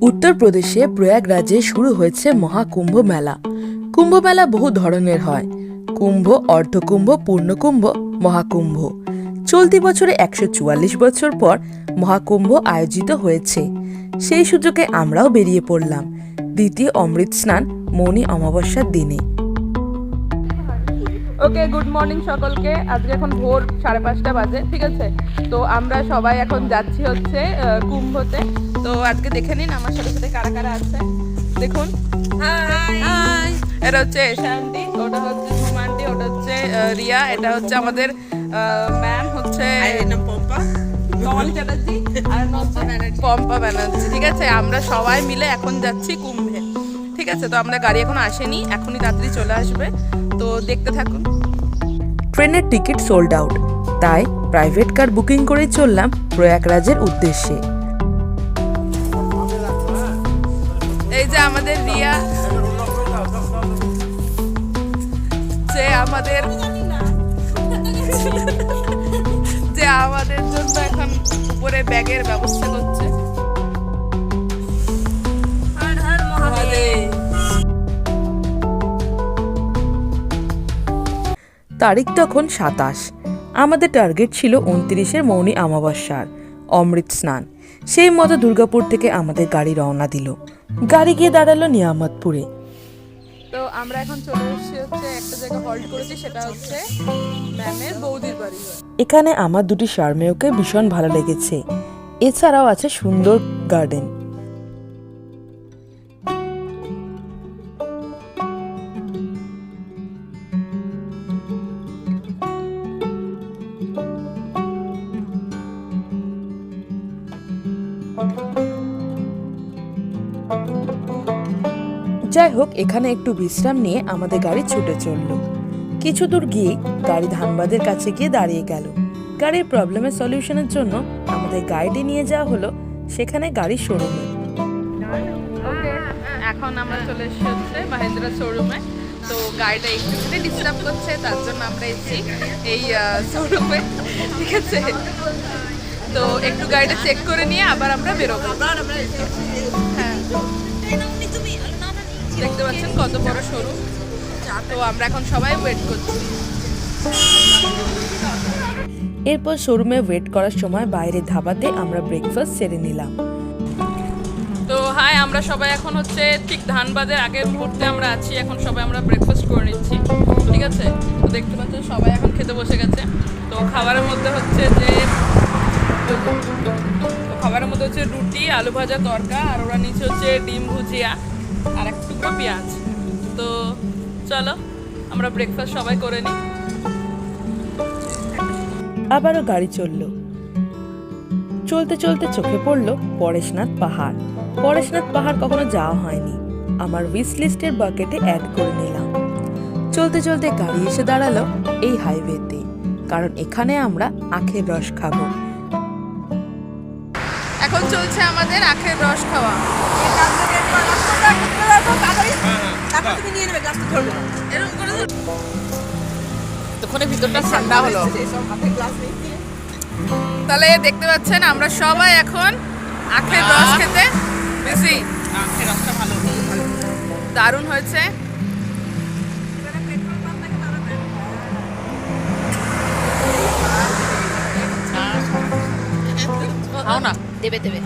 উত্তরপ্রদেশে প্রয়াগরাজে শুরু হয়েছে মহাকুম্ভ মেলা। কুম্ভ মেলা বহু ধরনের হয়। কুম্ভ, অর্ধকুম্ভ, পূর্ণকুম্ভ, মহাকুম্ভ। চলতি বছরে একশো চুয়াল্লিশ বছর পর মহাকুম্ভ আয়োজিত হয়েছে। সেই সুযোগে আমরাও বেরিয়ে পড়লাম। দ্বিতীয় অমৃত স্নান, মৌনি অমাবস্যার দিনে। ওকে, গুড মর্নিং সকলকে। আজকে এখন ভোর সাড়ে পাঁচটা বাজে, ঠিক আছে? তো আমরা সবাই এখন যাচ্ছি হচ্ছে কুম্ভতে। তো আজকে দেখে নিন আমার সাথে সাথে কারা কারা আছে। দেখুন। এটা হচ্ছে এশা আন্টি ওটা হচ্ছে ঝুমা আন্টি ওটা হচ্ছে রিয়া এটা হচ্ছে আমাদের ম্যাম হচ্ছে কমল চ্যাটার্জি আর পম্পা ব্যানার্জি ঠিক আছে? আমরা সবাই মিলে এখন যাচ্ছি কুম্ভে। ঠিক আছে? তো আমরা গাড়ি এখন আসেনি এখনই তাড়াতাড়ি চলে আসবে। তো দেখতে থাকুন। ট্রেনের টিকিট সোল্ড আউট তাই প্রাইভেট কার বুকিং করে চললাম প্রয়াগরাজের উদ্দেশ্যে। আমাদের রিয়া যে আমাদের যে আমাদের জন্য এখন উপরে ব্যাগের ব্যবস্থা করছে। তারিখ তখন সাতাশ। আমাদের টার্গেট ছিল উনত্রিশের মৌনি অমাবস্যার অমৃত স্নান। সেই মতো দুর্গাপুর থেকে আমাদের গাড়ি রওনা দিল। গাড়ি গিয়ে দাঁড়াল নিয়ামতপুরে। তো আমরা এখন চলে এসেছি হচ্ছে একটা জায়গা হল্ট করেছি সেটা হচ্ছে ম্যামের বৌদির বাড়ি। এখানে আমার দুটি সারমেয়কে ভীষণ ভালো লেগেছে। এছাড়াও আছে সুন্দর গার্ডেন হোক এখানে একটু বিশ্রাম নিয়ে আমাদের গাড়ি ছুটে চলল। কিছু দূর গিয়ে গাড়ি ধানবাদের কাছে গিয়ে দাঁড়িয়ে গেল। গাড়ির প্রবলেমের সলিউশনের জন্য আমাদের গাড়িটি নিয়ে যাওয়া হলো, সেখানে গাড়ির শোরুমে এখন আমরা চলে এসেছি মাহেন্দ্রা শোরুমে তো গাড়িটা একটুখানি ডিস্টার্ব করছে, তার জন্য আমরা এসেছি এই শোরুমে ঠিক আছে? তো একটু গাড়িটা চেক করে নিয়ে আবার আমরা বেরোবো। হ্যাঁ। দেখতে পাচ্ছেন কত বড় শোরুম। তো আমরা এখন সবাই ওয়েট করছি। এরপর শোরুমে ওয়েট করার সময় বাইরে ধাবাতে আমরা ব্রেকফাস্ট সেরে নিলাম। তো হাই আমরা সবাই এখন হচ্ছে ঠিক ধানবাদের আগের মুহূর্তে আমরা আছি এখন সবাই আমরা ব্রেকফাস্ট করে নিচ্ছি। ঠিক আছে? তো দেখতে পাচ্ছেন সবাই এখন খেতে বসে গেছে। তো খাবারের মধ্যে হচ্ছে যে তো খাবারের মধ্যে হচ্ছে রুটি আলু ভাজা তরকা আর ওরা নিচে হচ্ছে ডিম ভুজিয়া। আর এক টুকরো পেঁয়াজ তো চলো আমরা ব্রেকফাস্ট সবাই করে নিই। আবারও গাড়ি চলল। চলতে চলতে চোখে পড়ল পরেশনাথ পাহাড়। পরেশনাথ পাহাড় কখনো যাওয়া হয়নি। আমার উইশ লিস্টের বাকেটে অ্যাড করে নিলাম। চলতে চলতে গাড়ি এসে দাঁড়াল এই হাইওয়েতে কারণ এখানে আমরা আখের রস খাব। এখন চলছে আমাদের আখের রস খাওয়া। এরকম করে তখন ভিতরটা ঠান্ডা হলো। তাহলে দেখতে পাচ্ছেন আমরা সবাই এখন আখের রস খেতে বেশি। দারুণ হয়েছে। খাও না দেবে দেবে।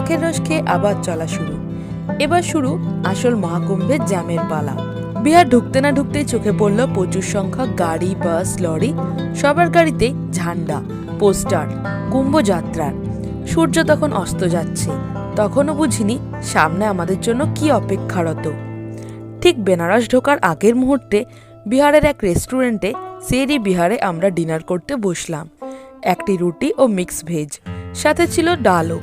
আখের রস খেয়ে আবার চলা শুরু। এবার শুরু আসল মহাকুম্ভের জ্যামের পালা। বিহার ঢুকতে না ঢুকতেই চোখে পড়ল প্রচুর সংখ্যক গাড়ি, বাস, লরি, সবার গাড়িতে ঝান্ডা, পোস্টার, কুম্ভযাত্রার। সূর্য তখন অস্ত যাচ্ছে। তখনও বুঝিনি সামনে আমাদের জন্য কি অপেক্ষারত। ঠিক বেনারস ঢোকার আগের মুহূর্তে বিহারের এক রেস্টুরেন্টে সেরি বিহারে আমরা ডিনার করতে বসলাম। একটি রুটি ও মিক্স ভেজ। সাথে ছিল ডালও।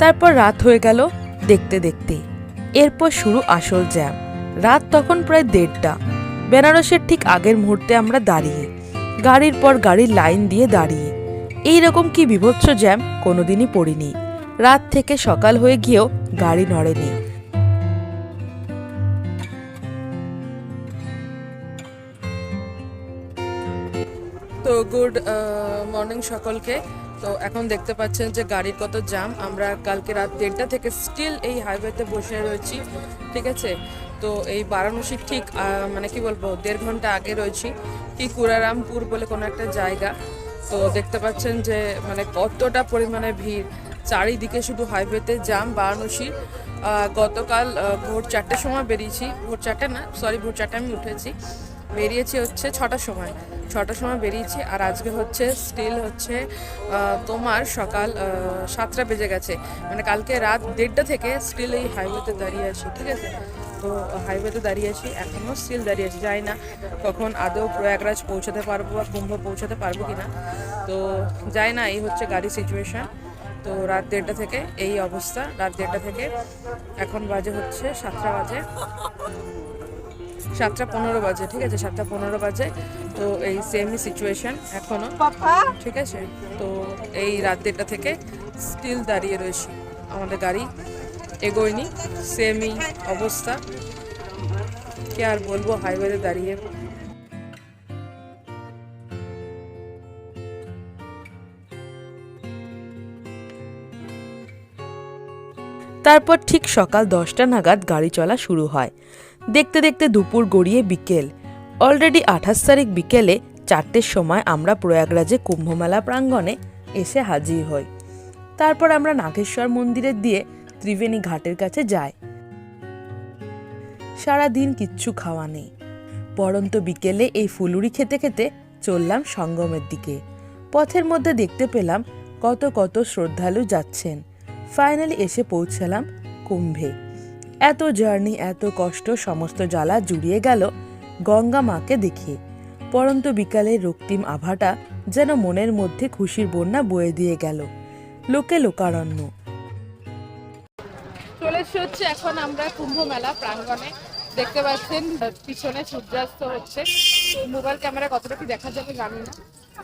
তারপর রাত হয়ে গেল দেখতে দেখতে। এরপর শুরু আসল জ্যাম। রাত তখন প্রায় দেড়টা। বেনারসের ঠিক আগের মুহূর্তে আমরা দাঁড়িয়ে, গাড়ির পর গাড়ির লাইন দিয়ে দাঁড়িয়ে। এই রকম কি বিভৎস জ্যাম কোনোদিনই পড়িনি। রাত থেকে সকাল হয়ে গিয়েও গাড়ি নড়েনি। তো গুড মর্নিং সকলকে। তো এখন দেখতে পাচ্ছেন যে গাড়ির কত জাম আমরা কালকে রাত দেড়টা থেকে স্টিল এই হাইওয়েতে বসে রয়েছি, ঠিক আছে? তো এই বারাণসীর ঠিক মানে কি বলব, দেড় ঘণ্টা আগে রয়েছি, কি কুরারামপুর বলে কোনো একটা জায়গা। তো দেখতে পাচ্ছেন যে মানে কতটা পরিমাণে ভিড়। চারিদিকে শুধু হাইওয়েতে জাম বারাণসীর গতকাল ভোর চারটের সময় বেরিয়েছি। ভোর চারটে না সরি ভোর চারটে আমি উঠেছি। বেরিয়েছি হচ্ছে ছটার সময়। ছটার সময় বেরিয়েছি আর আজকে হচ্ছে স্টিল হচ্ছে তোমার সকাল সাতটা বেজে গেছে। মানে কালকে রাত দেড়টা থেকে স্টিল এই হাইওয়েতে দাঁড়িয়ে আছি, ঠিক আছে? তো হাইওয়েতে দাঁড়িয়ে আছি এখনও স্টিল দাঁড়িয়ে আছি যাই না কখন আদৌ প্রয়াগরাজ পৌঁছাতে পারব বা কুম্ভ পৌঁছাতে পারব কি না তো যাই না, এই হচ্ছে গাড়ি সিচুয়েশান তো রাত দেড়টা থেকে এই অবস্থা, রাত দেড়টা থেকে এখন বাজে হচ্ছে সাতটা বাজে। সাতটা পনেরো বাজে ঠিক আছে? সাতটা পনেরো বাজে। তো এই সেমই সিচুয়েশন এখনও ঠিক আছে? তো এই রাত দেড়টা থেকে স্টিল দাঁড়িয়ে রয়েছি। আমাদের গাড়ি এগোয়নি সেমই অবস্থা। কে আর বলব হাইওয়েতে দাঁড়িয়ে। তারপর ঠিক সকাল দশটা নাগাদ গাড়ি চলা শুরু হয়। দেখতে দেখতে দুপুর গড়িয়ে বিকেল। অলরেডি আঠাশ তারিখ বিকেলে চারটের সময় আমরা প্রয়াগরাজে কুম্ভমেলা প্রাঙ্গণে এসে হাজির হই। তারপর আমরা নাগেশ্বর মন্দিরের দিয়ে ত্রিবেণী ঘাটের কাছে যাই। সারা দিন কিচ্ছু খাওয়া নেই। পরন্ত বিকেলে এই ফুলুরি খেতে খেতে চললাম সঙ্গমের দিকে। পথের মধ্যে দেখতে পেলাম কত কত শ্রদ্ধালু যাচ্ছেন। ফাইনালি এসে পৌঁছালাম কুম্ভে। এত জার্নি, এত কষ্ট, সমস্ত জ্বালা জুড়িয়ে গেল গঙ্গা মাকে দেখে পরন্ত বিকালের রক্তিম আভাটা যেন মনের মধ্যে খুশির বন্যা বয়ে দিয়ে গেল। লোকে লোকারণ্য। চলে হচ্ছে এখন আমরা কুম্ভ মেলা প্রাঙ্গণে। দেখতে পাচ্ছেন, পিছনে সূর্যাস্ত হচ্ছে। মোবাইল ক্যামেরা কতটা দেখা যাবে জানি না,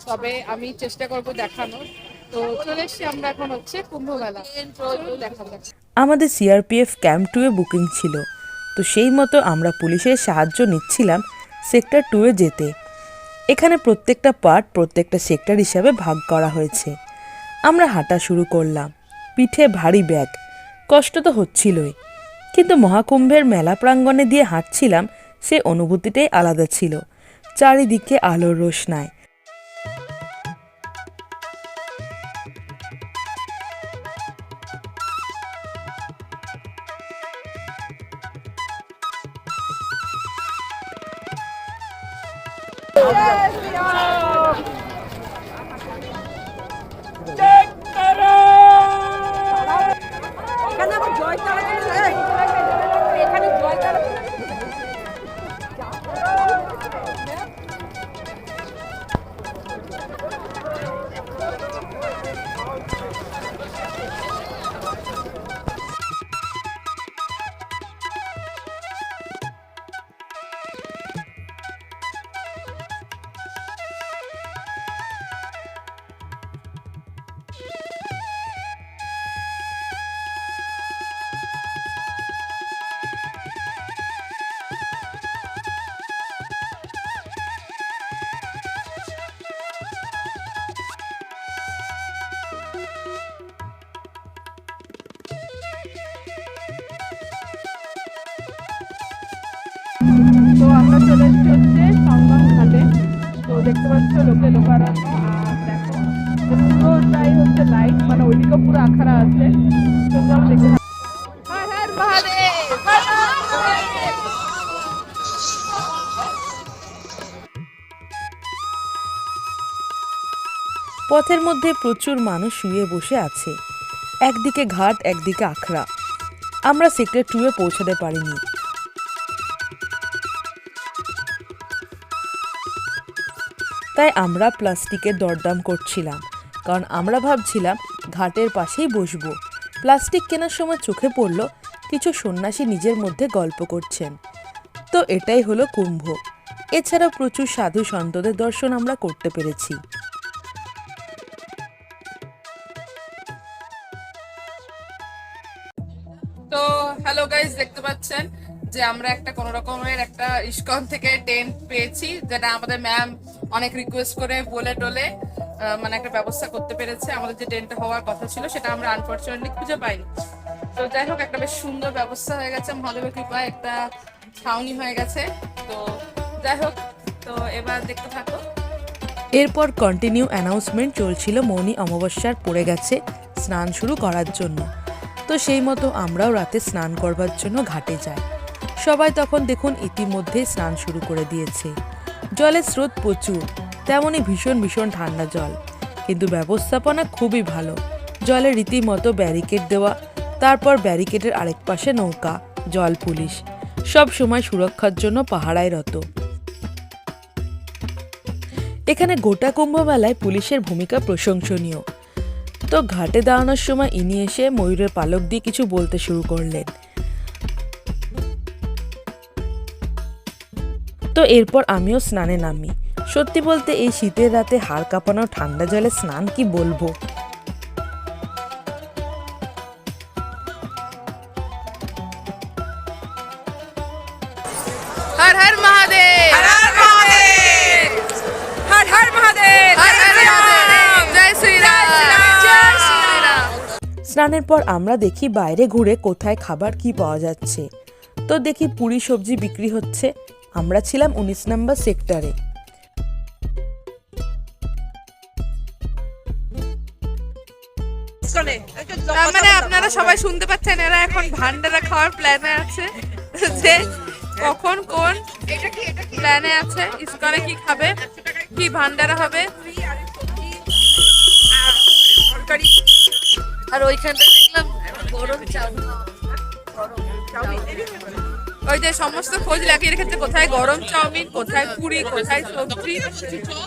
তবে আমি চেষ্টা করব দেখানোর। তো চলে এসেছি আমরা এখন হচ্ছে কুম্ভ মেলা দেখা যাক। আমাদের সিআরপিএফ ক্যাম্প টুয়ে বুকিং ছিল। তো সেই মতো আমরা পুলিশের সাহায্য নিচ্ছিলাম সেক্টর টুয়ে যেতে। এখানে প্রত্যেকটা পার্ট প্রত্যেকটা সেক্টর হিসাবে ভাগ করা হয়েছে। আমরা হাঁটা শুরু করলাম। পিঠে ভারী ব্যাগ। কষ্ট তো হচ্ছিলই। কিন্তু মহাকুম্ভের মেলা প্রাঙ্গণে দিয়ে হাঁটছিলাম, সে অনুভূতিটাই আলাদা ছিল। চারিদিকে আলোর রোশনায়। দেখতে পাচ্ছ? লোকে লোকারণ্য। আর দেখো পুরোটাই হচ্ছে লাইট মানে ওইদিকে পুরো আখাড়া আছে। তো চলো দেখতে। পথের মধ্যে প্রচুর মানুষ শুয়ে বসে আছে। একদিকে ঘাট একদিকে আখড়া। আমরা সেক্টর টুয়ে পৌঁছাতে পারিনি। তাই আমরা প্লাস্টিকের দরদাম করছিলাম। কারণ আমরা ভাবছিলাম ঘাটের পাশেই বসবো। প্লাস্টিক কেনার সময় চোখে পড়ল কিছু সন্ন্যাসী নিজের মধ্যে গল্প করছেন। তো এটাই হলো কুম্ভ। এছাড়া প্রচুর সাধু সন্তদের দর্শন আমরা করতে পেরেছি। তো হ্যালো গাইজ দেখতে পাচ্ছেন? যে আমরা একটা কোন রকমের একটা ইস্কন থেকে টেন্ট পেয়েছি, যেটা আমাদের ম্যাম অনেক রিকোয়েস্ট করে বলে টলে মানে একটা ব্যবস্থা করতে পেরেছে। আমাদের যে টেন্ট হওয়ার কথা ছিল, সেটা আমরা আনফর্চুনেটলি খুঁজে পাইনি। তো যাই হোক, একটা বেশ সুন্দর ব্যবস্থা হয়ে গেছে। মহাদেবের কৃপায় একটা ছাউনি হয়ে গেছে। তো যাই হোক, তো এবার দেখতে থাকো। এরপর কন্টিনিউ অ্যানাউন্সমেন্ট চলছিল মৌনি অমাবস্যার পড়ে গেছে স্নান শুরু করার জন্য। তো সেই মতো আমরাও রাতে স্নান করবার জন্য ঘাটে যাই। সবাই তখন দেখুন ইতিমধ্যে স্নান শুরু করে দিয়েছে। জলের স্রোত প্রচুর তেমনই ভীষণ ভীষণ ঠান্ডা জল। কিন্তু ব্যবস্থাপনা খুবই ভালো। জলে রীতিমতো ব্যারিকেড দেওয়া, তারপর ব্যারিকেডের আরেক পাশে নৌকা, জল পুলিশ, সব সময় সুরক্ষার জন্য পাহারায় রত। এখানে গোটা কুম্ভমেলায় পুলিশের ভূমিকা প্রশংসনীয়। তো ঘাটে দাঁড়ানোর সময় ইনি এসে ময়ূরের পালক দিয়ে কিছু বলতে শুরু করলেন। তো এরপর আমিও স্নানে নামি। সত্যি বলতে এই শীতের রাতে হাড় কাঁপানো ঠান্ডা জলে স্নান কি বলব? হর হর মহাদেব! হর হর মহাদেব! হর হর মহাদেব! হর হর মহাদেব! জয় শ্রীরাম! জয় শ্রীরাম! স্নানের পর আমরা দেখি বাইরে ঘুরে কোথায় খাবার কি পাওয়া যাচ্ছে। তো দেখি পুরি সবজি বিক্রি হচ্ছে। আমরা ছিলাম উনিশ নম্বর সেক্টরে। তার মানে আপনারা সবাই শুনতে পাচ্ছেন এরা এখন ভান্ডারা খাওয়ার প্ল্যানে আছে যে কখন কোন প্ল্যানে আছে ইসকনে কি খাবে কি ভান্ডারা হবে। আর ওইখানটা দেখলাম গরম চাউ ওই যে সমস্ত খোঁজ লাগিয়ে রেখেছে, কোথায় গরম চাউমিন, কোথায় পুরি, কোথায় সবজি।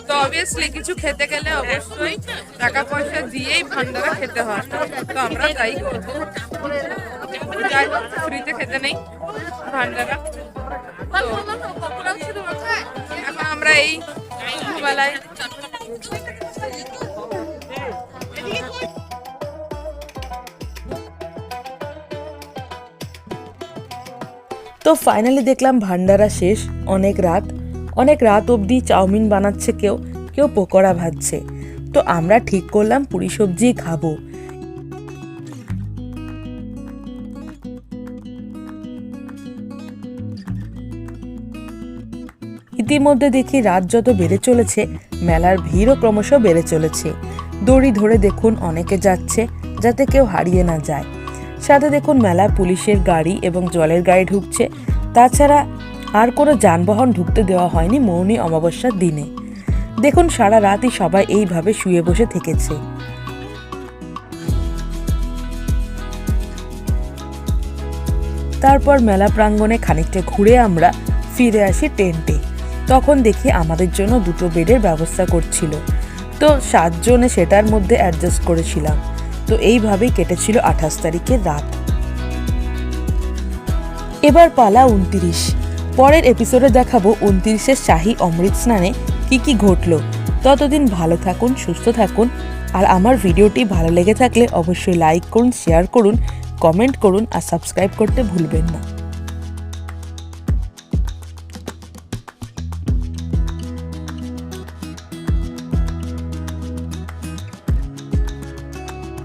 তো অবভিয়াসলি কিছু খেতে গেলে অবশ্যই টাকা পয়সা দিয়েই ভান্ডারা খেতে হয়। তো আমরা তাই করব। ফ্রিতে খেতে নেই ভান্ডারা। তো এখন আমরা এই বেলায় তো ফাইনালি দেখলাম ভান্ডারা শেষ, অনেক রাত। অনেক রাত অবধি চাউমিন বানাচ্ছে কেউ কেউ পকোড়া ভাজছে। তো আমরা ঠিক করলাম পুরি সবজি খাব। ইতিমধ্যে দেখি রাত যত বেড়ে চলেছে, মেলার ভিড়ও ক্রমশ বেড়ে চলেছে। দড়ি ধরে দেখুন অনেকে যাচ্ছে, যাতে কেউ হারিয়ে না যায়। সাথে দেখুন মেলায় পুলিশের গাড়ি এবং জলের গাড়ি ঢুকছে। তাছাড়া আর কোনো যানবাহন ঢুকতে দেওয়া হয়নি মৌনী অমাবস্যার দিনে। দেখুন, সারা রাতই সবাই এইভাবে শুয়ে বসে থেকেছে। তারপর মেলা প্রাঙ্গণে খানিকটা ঘুরে আমরা ফিরে আসি টেন্টে। তখন দেখি আমাদের জন্য দুটো বেডের ব্যবস্থা করছিল। তো সাতজনে সেটার মধ্যে অ্যাডজাস্ট করেছিলাম। তো এইভাবেই কেটেছিল আঠাশ তারিখের রাত। এবার পালা উনতিরিশ। পরের এপিসোডে দেখাবো উনতিরিশের শাহী অমৃত স্নানে কি কি ঘটল। ততদিন ভালো থাকুন, সুস্থ থাকুন। আর আমার ভিডিওটি ভালো লেগে থাকলে অবশ্যই লাইক করুন শেয়ার করুন কমেন্ট করুন আর সাবস্ক্রাইব করতে ভুলবেন না।